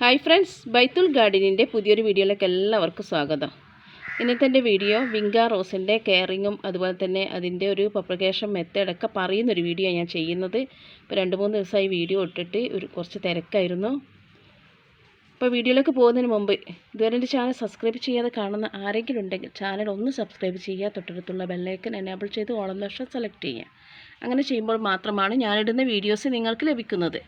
Hi friends ബൈത്തുൽ ഗാർഡനിന്റെ പുതിയൊരു വീഡിയോയിലേക്ക് എല്ലാവർക്കും സ്വാഗതം. ഇന്നത്തെ എന്റെ വീഡിയോ വിങ്ക റോസിന്റെ കെയറിങ്ങും അതുപോലെ തന്നെ അതിന്റെ ഒരു പ്രൊപ്പഗേഷൻ മെത്തേഡൊക്കെ പറയുന്നൊരു വീഡിയോ ഞാൻ ചെയ്യുന്നത്. ഇപ്പോൾ രണ്ട് മൂന്ന് ദിവസമായി വീഡിയോ ഇട്ടിട്ട് ഒരു കുറച്ച് തിരക്കായിരുന്നു. ഇപ്പോൾ വീഡിയോയിലേക്ക് പോകുന്നതിന് മുമ്പ് ഇതുവരെ എന്റെ ചാനൽ സബ്സ്ക്രൈബ് ചെയ്യാതെ കാണുന്ന ആരെങ്കിലും ഉണ്ടെങ്കിൽ ചാനൽ ഒന്ന് സബ്സ്ക്രൈബ് ചെയ്യുക തൊട്ടടുത്തുള്ള ബെല്ലൈക്കൻ എനേബിൾ ചെയ്ത് ഓളം ലക്ഷം സെലക്ട് ചെയ്യുക. അങ്ങനെ ചെയ്യുമ്പോൾ മാത്രമാണ് ഞാനിടുന്ന വീഡിയോസ് നിങ്ങൾക്ക് ലഭിക്കുന്നത്.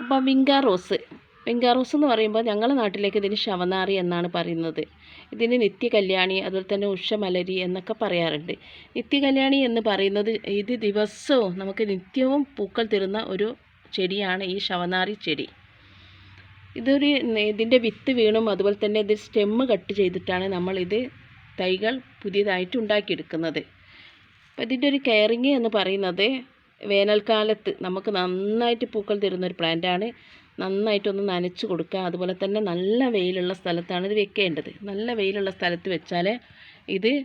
അപ്പോൾ വിങ്കാ റോസ്. വിങ്കാ റോസ് എന്ന് പറയുമ്പോൾ ഞങ്ങളുടെ നാട്ടിലേക്ക് ഇതിന് ശവനാറി എന്നാണ് പറയുന്നത്. ഇതിന് നിത്യകല്യാണി അതുപോലെ തന്നെ ഉഷമലരി എന്നൊക്കെ പറയാറുണ്ട്. നിത്യകല്യാണി എന്ന് പറയുന്നത് ഇത് ദിവസവും നമുക്ക് നിത്യവും പൂക്കൾ തരുന്ന ഒരു ചെടിയാണ് ഈ ശവനാറി ചെടി. ഇതൊരു ഇതിന്റെ വിത്ത് വീണും അതുപോലെ തന്നെ ഇത് സ്റ്റെമ്മ് കട്ട് ചെയ്തിട്ടാണ് നമ്മളിത് തൈകൾ പുതിയതായിട്ട് ഉണ്ടാക്കിയെടുക്കുന്നത്. അപ്പോൾ ഇതിന്റെ ഒരു കെയറിങ് എന്ന് പറയുന്നത് വേനൽക്കാലത്ത് നമുക്ക് നന്നായിട്ട് പൂക്കൾ തരുന്ന ഒരു പ്ലാന്റാണ്. നന്നായിട്ടൊന്ന് നനച്ച് കൊടുക്കുക. അതുപോലെ തന്നെ നല്ല വെയിലുള്ള സ്ഥലത്താണ് ഇത് വെക്കേണ്ടത്. നല്ല വെയിലുള്ള സ്ഥലത്ത് വെച്ചാൽ ഇത്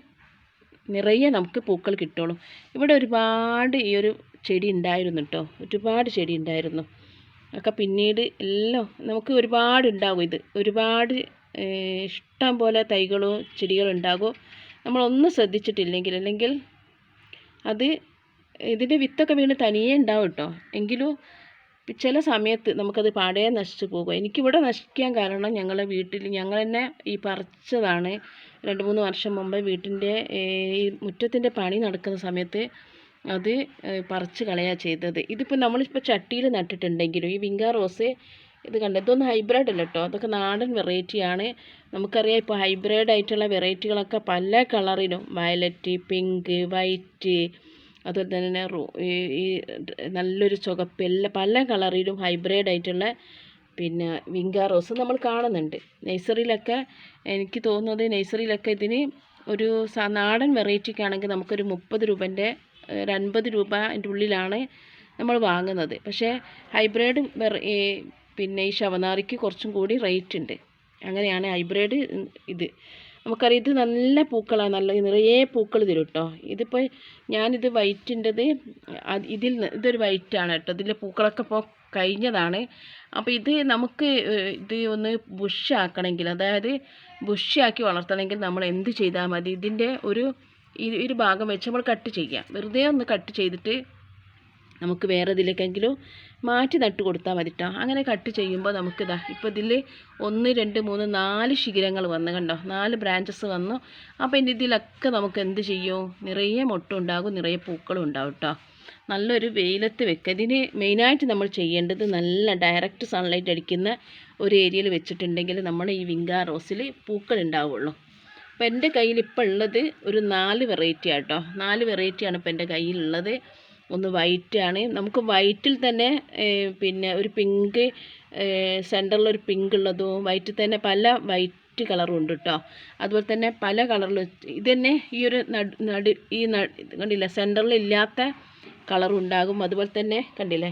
നിറയെ നമുക്ക് പൂക്കൾ കിട്ടുള്ളൂ. ഇവിടെ ഒരുപാട് ഈ ഒരു ചെടി ഉണ്ടായിരുന്നു കേട്ടോ. ഒരുപാട് ചെടി ഉണ്ടായിരുന്നു. ഒക്കെ പിന്നീട് എല്ലാം നമുക്ക് ഒരുപാട് ഉണ്ടാകും ഇത്. ഒരുപാട് ഇഷ്ടം പോലെ തൈകളും ചെടികളും ഉണ്ടാകും. നമ്മളൊന്നും ശ്രദ്ധിച്ചിട്ടില്ലെങ്കിൽ അല്ലെങ്കിൽ അത് ഇതിന്റെ വിത്തൊക്കെ വീണ് തനിയേ ഉണ്ടാവും കേട്ടോ. എങ്കിലും ചില സമയത്ത് നമുക്കത് പാടേ നശിച്ചു പോകും. എനിക്കിവിടെ നശിക്കാൻ കാരണം ഞങ്ങളെ വീട്ടിൽ ഞങ്ങൾ തന്നെ ഈ പറിച്ചതാണ്. രണ്ട് മൂന്ന് വർഷം മുമ്പ് വീട്ടിന്റെ ഈ മുറ്റത്തിന്റെ പണി നടക്കുന്ന സമയത്ത് അത് പറിച്ച് കളയാ ചെയ്തത്. ഇതിപ്പോൾ നമ്മളിപ്പോൾ ചട്ടിയിൽ നട്ടിട്ടുണ്ടെങ്കിലും ഈ വിങ്ക റോസ് ഇത് കണ്ട? ഇതൊന്നും ഹൈബ്രിഡ് അല്ല കേട്ടോ. അതൊക്കെ നാടൻ വെറൈറ്റിയാണ് നമുക്കറിയാം ഇപ്പോൾ ഹൈബ്രിഡ് ആയിട്ടുള്ള വെറൈറ്റികളൊക്കെ പല കളറിലും. വയലറ്റ് പിങ്ക് വൈറ്റ് അതുപോലെ തന്നെ ഈ നല്ലൊരു ചുവപ്പ് എല്ലാ പല കളറിലും ഹൈബ്രിഡ് ആയിട്ടുള്ള പിന്നെ വിങ്ക റോസ് നമ്മൾ കാണുന്നുണ്ട്. നഴ്സറിയിലൊക്കെ എനിക്ക് തോന്നുന്നത് നഴ്സറിയിലൊക്കെ ഇതിന് ഒരു നാടൻ വെറൈറ്റിക്കാണെങ്കിൽ നമുക്കൊരു മുപ്പത് രൂപന്റെ ഒരു അൻപത് രൂപ അതിന്റെ ഉള്ളിലാണ് നമ്മൾ വാങ്ങുന്നത്. പക്ഷേ ഹൈബ്രിഡ് പിന്നെ ഈ ശവനാറിക്ക് കുറച്ചും കൂടി റേറ്റ് ഉണ്ട്. അങ്ങനെയാണ് ഹൈബ്രിഡ് ഇത്. നമുക്കറിയാം ഇത് നല്ല പൂക്കളാണ്. നല്ല നിറയെ പൂക്കൾ തരും കേട്ടോ ഇതിപ്പോൾ ഞാനിത് വൈറ്റിന്റെത് ഇതിൽ ഇതൊരു വൈറ്റാണ് കേട്ടോ. ഇതിന്റെ പൂക്കളൊക്കെ ഇപ്പോൾ കഴിഞ്ഞതാണ്. അപ്പോൾ ഇത് നമുക്ക് ഇത് ഒന്ന് ബുഷാക്കണമെങ്കിൽ അതായത് ബുഷാക്കി വളർത്തണമെങ്കിൽ നമ്മൾ എന്ത് ചെയ്താൽ മതി? ഇതിന്റെ ഒരു ഈ ഒരു ഭാഗം വെച്ച് നമ്മൾ കട്ട് ചെയ്യാം. വെറുതെ ഒന്ന് കട്ട് ചെയ്തിട്ട് നമുക്ക് വേറെ ഇതിലേക്കെങ്കിലും മാറ്റി നട്ട് കൊടുത്താൽ മതി കേട്ടോ അങ്ങനെ കട്ട് ചെയ്യുമ്പോൾ നമുക്ക് നമുക്കിതാ ഇപ്പോൾ ഇതിൽ ഒന്ന് രണ്ട് മൂന്ന് നാല് ശിഖരങ്ങൾ വന്നു കണ്ടോ? നാല് ബ്രാഞ്ചസ് വന്നു. അപ്പോൾ ഇനി ഇതിലൊക്കെ നമുക്ക് എന്ത് ചെയ്യും? നിറയെ മുട്ടുണ്ടാകും നിറയെ പൂക്കളും ഉണ്ടാവും കേട്ടോ നല്ലൊരു വെയിലത്ത് വെക്കുക ഇതിന് മെയിനായിട്ട് നമ്മൾ ചെയ്യേണ്ടത് നല്ല ഡയറക്റ്റ് സൺലൈറ്റ് അടിക്കുന്ന ഒരു ഏരിയയിൽ വെച്ചിട്ടുണ്ടെങ്കിൽ നമ്മൾ ഈ വിങ്കാ റോസിൽ പൂക്കൾ ഉണ്ടാവുള്ളൂ. അപ്പോൾ എന്റെ കയ്യിൽ ഇപ്പോൾ ഉള്ളത് ഒരു നാല് വെറൈറ്റി ആട്ടോ നാല് വെറൈറ്റിയാണ് ഇപ്പോൾ എന്റെ കയ്യിലുള്ളത്. ഒന്ന് വൈറ്റ് ആണ് നമുക്ക് വൈറ്റിൽ തന്നെ പിന്നെ ഒരു പിങ്ക് സെന്ററിൽ ഒരു പിങ്ക് ഉള്ളതും വൈറ്റിൽ തന്നെ പല വൈറ്റ് കളറും ഉണ്ട് കേട്ടോ അതുപോലെ തന്നെ പല കളറിലും ഇത് തന്നെ ഈ ഒരു നടു ഈ കണ്ടില്ല? സെന്ററിൽ ഇല്ലാത്ത കളറും ഉണ്ടാകും. അതുപോലെ തന്നെ കണ്ടില്ലേ?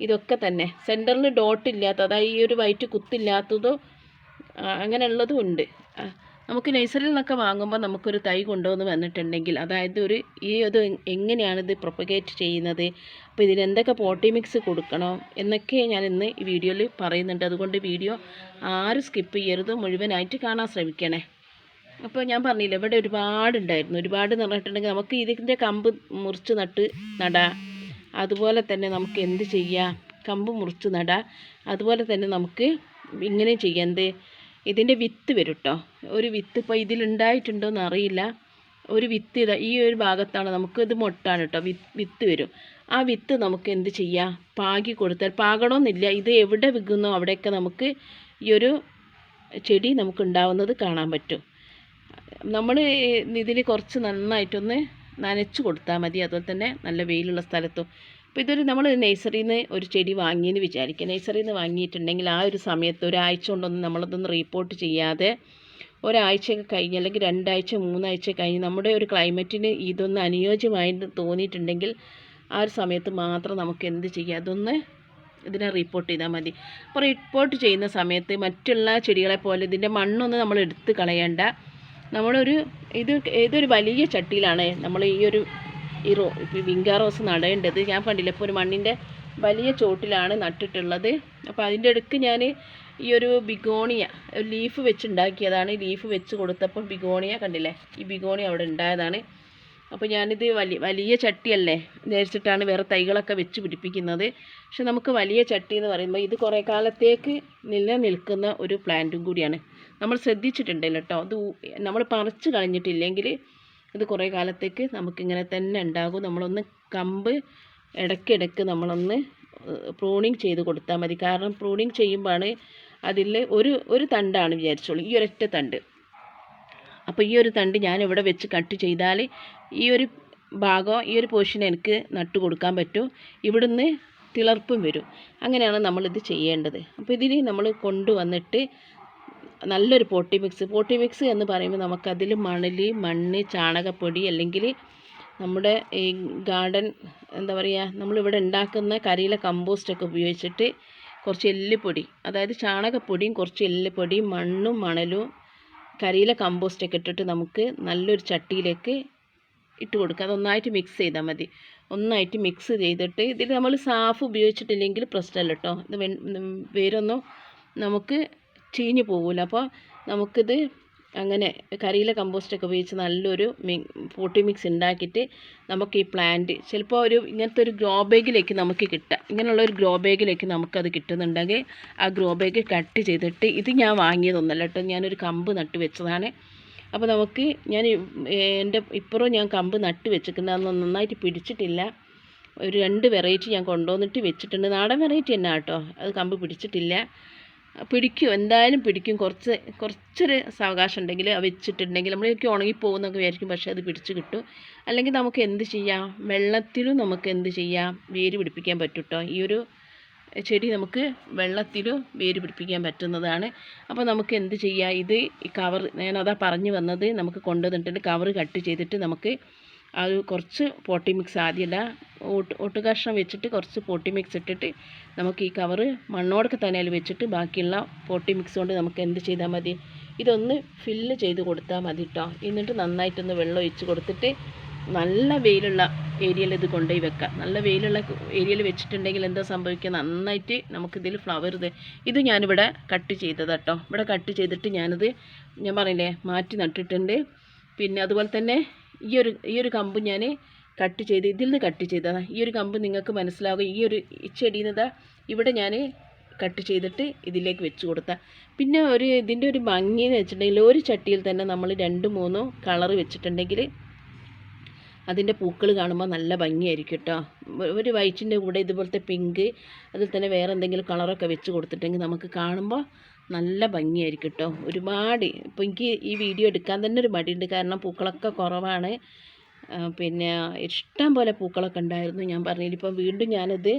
ഇതൊക്കെ തന്നെ. സെന്ററിൽ ഡോട്ട് ഇല്ലാത്ത അതായത് ഈ ഒരു വൈറ്റ് കുത്തില്ലാത്തതോ അങ്ങനെയുള്ളതും ഉണ്ട്. നമുക്ക് നഴ്സറിയിൽ നിന്നൊക്കെ വാങ്ങുമ്പോൾ നമുക്കൊരു തൈ കൊണ്ടുവന്ന് വന്നിട്ടുണ്ടെങ്കിൽ അതായത് ഒരു ഈ ഇത് എങ്ങനെയാണ് ഇത് പ്രൊപ്പഗേറ്റ് ചെയ്യുന്നത് അപ്പോൾ ഇതിന് എന്തൊക്കെ പോട്ടി മിക്സ് കൊടുക്കണോ എന്നൊക്കെ ഞാൻ ഇന്ന് ഈ വീഡിയോയിൽ പറയുന്നുണ്ട്. അതുകൊണ്ട് വീഡിയോ ആരും സ്കിപ്പ് ചെയ്യരുത് മുഴുവനായിട്ട് കാണാൻ ശ്രമിക്കണേ. അപ്പോൾ ഞാൻ പറഞ്ഞില്ല ഇവിടെ ഒരുപാടുണ്ടായിരുന്നു ഒരുപാട് എന്ന് പറഞ്ഞിട്ടുണ്ടെങ്കിൽ നമുക്ക് ഇതിന്റെ കമ്പ് മുറിച്ച് നട്ട് നടാം. അതുപോലെ തന്നെ നമുക്ക് എന്ത് ചെയ്യാം? കമ്പ് മുറിച്ച് നടാം. അതുപോലെ തന്നെ നമുക്ക് ഇങ്ങനെ ചെയ്യാം. എന്ത്? ഇതിന്റെ വിത്ത് വരും കേട്ടോ ഒരു വിത്ത് ഇപ്പോൾ ഇതിലുണ്ടായിട്ടുണ്ടോയെന്ന് അറിയില്ല. ഒരു വിത്ത് ഇതാ ഈ ഒരു ഭാഗത്താണ് നമുക്ക് ഇത് മൊട്ടാണ് കേട്ടോ. വിത്ത് വരും. ആ വിത്ത് നമുക്ക് എന്ത് ചെയ്യാം? പാകി കൊടുത്താൽ പാകണമെന്നില്ല ഇത് എവിടെ വിൽക്കുന്നോ അവിടെയൊക്കെ നമുക്ക് ഈ ഒരു ചെടി നമുക്ക് ഉണ്ടാവുന്നത് കാണാൻ പറ്റും. നമ്മൾ ഇതിൽ കുറച്ച് നന്നായിട്ടൊന്ന് നനച്ച് കൊടുത്താൽ മതി. അതുപോലെ തന്നെ നല്ല വെയിലുള്ള സ്ഥലത്തും അപ്പോൾ ഇതൊരു നമ്മൾ നഴ്സറിയിൽ നിന്ന് ഒരു ചെടി വാങ്ങിയെന്ന് വിചാരിക്കുക. നഴ്സറിയിൽ നിന്ന് വാങ്ങിയിട്ടുണ്ടെങ്കിൽ ആ ഒരു സമയത്ത് ഒരാഴ്ച കൊണ്ടൊന്നും നമ്മളതൊന്ന് റിപ്പോർട്ട് ചെയ്യാതെ ഒരാഴ്ചയൊക്കെ കഴിഞ്ഞ് അല്ലെങ്കിൽ രണ്ടാഴ്ച മൂന്നാഴ്ച കഴിഞ്ഞ് നമ്മുടെ ഒരു ക്ലൈമറ്റിന് ഇതൊന്ന് അനുയോജ്യമായിട്ട് തോന്നിയിട്ടുണ്ടെങ്കിൽ ആ ഒരു സമയത്ത് മാത്രം നമുക്ക് എന്ത് ചെയ്യുക അതൊന്ന് ഇതിനെ റിപ്പോർട്ട് ചെയ്താൽ മതി. അപ്പോൾ റിപ്പോർട്ട് ചെയ്യുന്ന സമയത്ത് മറ്റുള്ള ചെടികളെ പോലെ ഇതിന്റെ മണ്ണൊന്നും നമ്മൾ എടുത്ത് കളയേണ്ട. നമ്മളൊരു ഇത് ഏതൊരു വലിയ ചട്ടിയിലാണ് നമ്മൾ ഈ ഒരു ഈ റോ വിങ്കാ റോസ് നടേണ്ടത്. ഞാൻ കണ്ടില്ല ഇപ്പോൾ ഒരു മണ്ണിന്റെ വലിയ ചോട്ടിലാണ് നട്ടിട്ടുള്ളത്. അപ്പോൾ അതിന്റെ അടുക്ക് ഞാൻ ഈ ഒരു ബിഗോണിയ ഒരു ലീഫ് വെച്ച് ഉണ്ടാക്കിയതാണ് ലീഫ് വെച്ച് കൊടുത്തപ്പോൾ ബിഗോണിയ കണ്ടില്ലേ ഈ ബിഗോണിയ അവിടെ ഉണ്ടായതാണ്. അപ്പോൾ ഞാനിത് വലിയ വലിയ ചട്ടിയല്ലേ നേരിച്ചിട്ടാണ് വേറെ തൈകളൊക്കെ വെച്ച് പിടിപ്പിക്കുന്നത്. പക്ഷെ നമുക്ക് വലിയ ചട്ടി എന്ന് പറയുമ്പോൾ ഇത് കുറേ കാലത്തേക്ക് നിലനിൽക്കുന്ന ഒരു പ്ലാന്റും കൂടിയാണ്. നമ്മൾ ശ്രദ്ധിച്ചിട്ടുണ്ടല്ലോ കേട്ടോ അത് നമ്മൾ പറിച്ച് കളഞ്ഞിട്ടില്ലെങ്കിൽ ഇത് കുറേ കാലത്തേക്ക് നമുക്കിങ്ങനെ തന്നെ ഉണ്ടാകും. നമ്മളൊന്ന് കമ്പ് ഇടയ്ക്കിടയ്ക്ക് നമ്മളൊന്ന് പ്രൂണിങ് ചെയ്ത് കൊടുത്താൽ മതി. കാരണം പ്രൂണിങ് ചെയ്യുമ്പോഴാണ് അതിൽ ഒരു ഒരു തണ്ടാണ് വിചാരിച്ചോളൂ ഈ ഒരൊറ്റ തണ്ട്. അപ്പോൾ ഈ ഒരു തണ്ട് ഞാൻ ഇവിടെ വെച്ച് കട്ട് ചെയ്താൽ ഈ ഒരു ഭാഗം ഈ ഒരു പോർഷൻ എനിക്ക് നട്ടു കൊടുക്കാൻ പറ്റും. ഇവിടുന്ന് തിളർപ്പും വരും. അങ്ങനെയാണ് നമ്മളിത് ചെയ്യേണ്ടത്. അപ്പോൾ ഇതിൽ നമ്മൾ കൊണ്ടുവന്നിട്ട് നല്ലൊരു പോട്ടി മിക്സ്. പോട്ടി മിക്സ് എന്ന് പറയുമ്പോൾ നമുക്കതിൽ മണൽ മണ്ണ് ചാണകപ്പൊടി അല്ലെങ്കിൽ നമ്മുടെ ഈ ഗാർഡൻ എന്താ പറയുക നമ്മളിവിടെ ഉണ്ടാക്കുന്ന കരിയില കമ്പോസ്റ്റൊക്കെ ഉപയോഗിച്ചിട്ട് കുറച്ച് എല്ലുപൊടി അതായത് ചാണകപ്പൊടിയും കുറച്ച് എല്ലുപൊടിയും മണ്ണും മണലും കരിയില കമ്പോസ്റ്റൊക്കെ ഇട്ടിട്ട് നമുക്ക് നല്ലൊരു ചട്ടിയിലേക്ക് ഇട്ട് കൊടുക്കുക. അതൊന്നായിട്ട് മിക്സ് ചെയ്താൽ മതി. ഒന്നായിട്ട് മിക്സ് ചെയ്തിട്ട് ഇതിൽ നമ്മൾ സാഫ് ഉപയോഗിച്ചിട്ടില്ലെങ്കിൽ പ്രശ്നമല്ല കേട്ടോ. ഇത് വേരൊന്നും നമുക്ക് ചീഞ്ഞു പോകില്ല അപ്പോൾ നമുക്കിത് അങ്ങനെ കരിയില കമ്പോസ്റ്റൊക്കെ ഉപയോഗിച്ച് നല്ലൊരു മി പോട്ടി മിക്സ് ഉണ്ടാക്കിയിട്ട് നമുക്ക് ഈ പ്ലാന്റ് ചിലപ്പോൾ ഒരു ഇങ്ങനത്തെ ഒരു ഗ്രോ ബാഗിലേക്ക് നമുക്ക് കിട്ടാം. ഇങ്ങനെയുള്ള ഒരു ഗ്രോ ബാഗിലേക്ക് നമുക്കത് കിട്ടുന്നുണ്ടെങ്കിൽ ആ ഗ്രോ ബാഗ് കട്ട് ചെയ്തിട്ട് ഇത് ഞാൻ വാങ്ങിയതൊന്നല്ല കേട്ടോ. ഞാനൊരു കമ്പ് നട്ട് വെച്ചതാണ്. അപ്പോൾ നമുക്ക് ഞാൻ എന്റെ ഇപ്പുറം ഞാൻ കമ്പ് നട്ട് വെച്ചിരിക്കുന്നതെന്ന് നന്നായിട്ട് പിടിച്ചിട്ടില്ല. ഒരു രണ്ട് വെറൈറ്റി ഞാൻ കൊണ്ടുവന്നിട്ട് വെച്ചിട്ടുണ്ട്. നാടൻ വെറൈറ്റി തന്നെ കേട്ടോ. അത് കമ്പ് പിടിച്ചിട്ടില്ല. പിടിക്കും. എന്തായാലും പിടിക്കും. കുറച്ച് കുറച്ചൊരു സാവകാശം ഉണ്ടെങ്കിൽ വെച്ചിട്ടുണ്ടെങ്കിൽ നമ്മളൊക്കെ ഉണങ്ങിപ്പോകുന്നൊക്കെ വിചാരിക്കും. പക്ഷേ അത് പിടിച്ച് കിട്ടും. അല്ലെങ്കിൽ നമുക്ക് എന്ത് ചെയ്യാം? വെള്ളത്തിലും നമുക്ക് എന്ത് ചെയ്യാം? വേര് പിടിപ്പിക്കാൻ പറ്റും കേട്ടോ ഈ ഒരു ചെടി നമുക്ക് വെള്ളത്തിലും വേര് പിടിപ്പിക്കാൻ പറ്റുന്നതാണ്. അപ്പോൾ നമുക്ക് എന്ത് ചെയ്യാം? ഇത് കവർ ഞാനതാ പറഞ്ഞു വന്നത്. നമുക്ക് കൊണ്ടുവന്നിട്ടുണ്ട്. കവർ കട്ട് ചെയ്തിട്ട് നമുക്ക് അത് കുറച്ച് പോട്ടി മിക്സ് ആദ്യമല്ല ഓട്ട് ഒട്ട് കഷ്ണം വെച്ചിട്ട് കുറച്ച് പോട്ടി മിക്സ് ഇട്ടിട്ട് നമുക്ക് ഈ കവറ് മണ്ണോടൊക്കെ തന്നെ അതിൽ വെച്ചിട്ട് ബാക്കിയുള്ള പോട്ടി മിക്സ് കൊണ്ട് നമുക്ക് എന്ത് ചെയ്താൽ മതി? ഇതൊന്ന് ഫില്ല് ചെയ്ത് കൊടുത്താൽ മതി കേട്ടോ എന്നിട്ട് നന്നായിട്ടൊന്ന് വെള്ളം ഒഴിച്ച് കൊടുത്തിട്ട് നല്ല വെയിലുള്ള ഏരിയയിൽ ഇത് കൊണ്ടുപോയി വെക്കാം. നല്ല വെയിലുള്ള ഏരിയയിൽ വെച്ചിട്ടുണ്ടെങ്കിൽ എന്താ സംഭവിക്കുക? നന്നായിട്ട് നമുക്കിതിൽ ഫ്ലവർ ഇത് ഇത് ഞാനിവിടെ കട്ട് ചെയ്തത് കേട്ടോ ഇവിടെ കട്ട് ചെയ്തിട്ട് ഞാനിത് ഞാൻ പറഞ്ഞില്ലേ മാറ്റി നട്ടിട്ടുണ്ട്. പിന്നെ അതുപോലെ തന്നെ ഈ ഒരു ഈ ഒരു കമ്പ് ഞാൻ കട്ട് ചെയ്ത് ഇതിൽ നിന്ന് കട്ട് ചെയ്തതാണ് ഈ ഒരു കമ്പ് നിങ്ങൾക്ക് മനസ്സിലാകും ഈ ഒരു ചെടിയിൽ ചെടിയിൽ ഇവിടെ ഞാൻ കട്ട് ചെയ്തിട്ട് ഇതിലേക്ക് വെച്ച് കൊടുത്ത. പിന്നെ ഒരു ഇതിന്റെ ഒരു ഭംഗി എന്ന് വെച്ചിട്ടുണ്ടെങ്കിൽ ഒരു ചട്ടിയിൽ തന്നെ നമ്മൾ രണ്ട് മൂന്നോ കളർ വെച്ചിട്ടുണ്ടെങ്കിൽ അതിന്റെ പൂക്കൾ കാണുമ്പോൾ നല്ല ഭംഗിയായിരിക്കും കേട്ടോ. ഒരു വൈറ്റിന്റെ കൂടെ ഇതുപോലത്തെ പിങ്ക് അതിൽ തന്നെ വേറെ എന്തെങ്കിലും കളറൊക്കെ വെച്ച് കൊടുത്തിട്ടെങ്കിൽ നമുക്ക് കാണുമ്പോൾ നല്ല ഭംഗിയായിരിക്കും കേട്ടോ ഒരുപാട് ഇപ്പോൾ എനിക്ക് ഈ വീഡിയോ എടുക്കാൻ തന്നെ ഒരു മടിയുണ്ട്. കാരണം പൂക്കളൊക്കെ കുറവാണ്. പിന്നെ ഇഷ്ടം പോലെ പൂക്കളൊക്കെ ഉണ്ടായിരുന്നു. ഞാൻ പറഞ്ഞില്ല ഇപ്പം വീണ്ടും ഞാനത്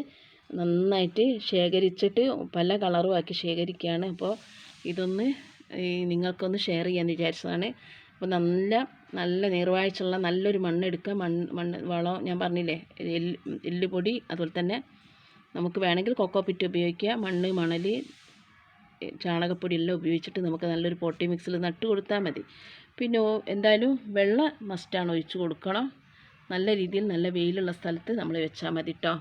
നന്നായിട്ട് ശേഖരിച്ചിട്ട് പല കളറും ആക്കി ശേഖരിക്കുകയാണ്. അപ്പോൾ ഇതൊന്ന് നിങ്ങൾക്കൊന്ന് ഷെയർ ചെയ്യാൻ വിചാരിച്ചതാണ്. അപ്പോൾ നല്ല നല്ല നീർവാഴ്ചയുള്ള നല്ലൊരു മണ്ണെടുക്കുക മണ്ണ് മണ്ണ് വളം ഞാൻ പറഞ്ഞില്ലേ എല്ല് എല്ലുപൊടി അതുപോലെ തന്നെ നമുക്ക് വേണമെങ്കിൽ കൊക്കോ പിറ്റ് ഉപയോഗിക്കുക മണ്ണ് മണൽ ചാണകപ്പൊടി എല്ലാം ഉപയോഗിച്ചിട്ട് നമുക്ക് നല്ലൊരു പോട്ടി മിക്സിൽ നട്ട് കൊടുത്താൽ മതി. പിന്നെ എന്തായാലും വെള്ളം മസ്റ്റാണ് ഒഴിച്ചു കൊടുക്കണം. നല്ല രീതിയിൽ നല്ല വെയിലുള്ള സ്ഥലത്ത് നമ്മൾ വെച്ചാൽ മതി കേട്ടോ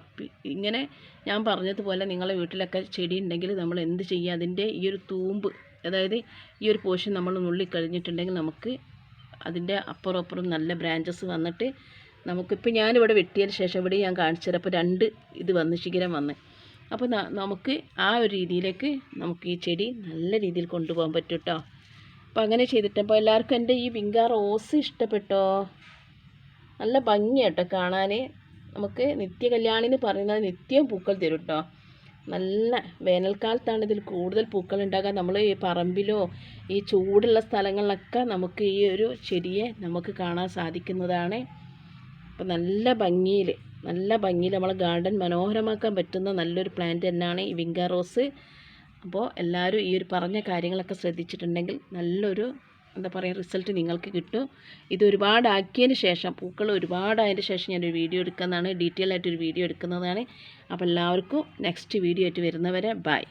ഇങ്ങനെ ഞാൻ പറഞ്ഞതുപോലെ നിങ്ങളെ വീട്ടിലൊക്കെ ചെടി ഉണ്ടെങ്കിൽ നമ്മൾ എന്ത് ചെയ്യുക? അതിന്റെ ഈ ഒരു തൂമ്പ് അതായത് ഈ ഒരു പോഷൻ നമ്മൾ നുള്ളി കഴിഞ്ഞിട്ടുണ്ടെങ്കിൽ നമുക്ക് അതിന്റെ അപ്പുറം അപ്പുറം നല്ല ബ്രാഞ്ചസ് വന്നിട്ട് നമുക്കിപ്പോൾ ഞാനിവിടെ വെട്ടിയതിന് ശേഷം ഇവിടെ ഞാൻ കാണിച്ചു തരാം. അപ്പോൾ രണ്ട് ഇത് വന്ന് ശിഖരം വന്ന്. അപ്പോൾ നമുക്ക് ആ ഒരു രീതിയിലേക്ക് നമുക്ക് ഈ ചെടി നല്ല രീതിയിൽ കൊണ്ടുപോകാൻ പറ്റും കേട്ടോ അപ്പോൾ അങ്ങനെ ചെയ്തിട്ട് അപ്പോൾ എല്ലാവർക്കും എന്റെ ഈ വിങ്കാ റോസ് ഇഷ്ടപ്പെട്ടോ? നല്ല ഭംഗിയാട്ടോ കാണാൻ നമുക്ക് നിത്യ എന്ന് പറയുന്നത് നിത്യം പൂക്കൾ തരും കേട്ടോ നല്ല വേനൽക്കാലത്താണ് ഇതിൽ കൂടുതൽ പൂക്കൾ ഉണ്ടാകാൻ നമ്മൾ ഈ പറമ്പിലോ ഈ ചൂടുള്ള സ്ഥലങ്ങളിലൊക്കെ നമുക്ക് ഈ ഒരു ചെടിയെ നമുക്ക് കാണാൻ സാധിക്കുന്നതാണ്. അപ്പോൾ നല്ല ഭംഗിയിൽ നല്ല ഭംഗിയിൽ നമ്മളെ ഗാർഡൻ മനോഹരമാക്കാൻ പറ്റുന്ന നല്ലൊരു പ്ലാന്റ് തന്നെയാണ് ഈ വിങ്ക റോസ്. അപ്പോൾ എല്ലാവരും ഈ ഒരു പറഞ്ഞ കാര്യങ്ങളൊക്കെ ശ്രദ്ധിച്ചിട്ടുണ്ടെങ്കിൽ നല്ലൊരു എന്താ പറയുക റിസൾട്ട് നിങ്ങൾക്ക് കിട്ടും. ഇത് ഒരുപാട് ആക്കിയതിന് ശേഷം പൂക്കൾ ഒരുപാടായതിന് ശേഷം ഞാനൊരു വീഡിയോ എടുക്കുന്നതാണ്. ഡീറ്റെയിൽ ആയിട്ടൊരു വീഡിയോ എടുക്കുന്നതാണ്. അപ്പോൾ എല്ലാവർക്കും നെക്സ്റ്റ് വീഡിയോ ആയിട്ട് വരുന്നവരെ ബൈ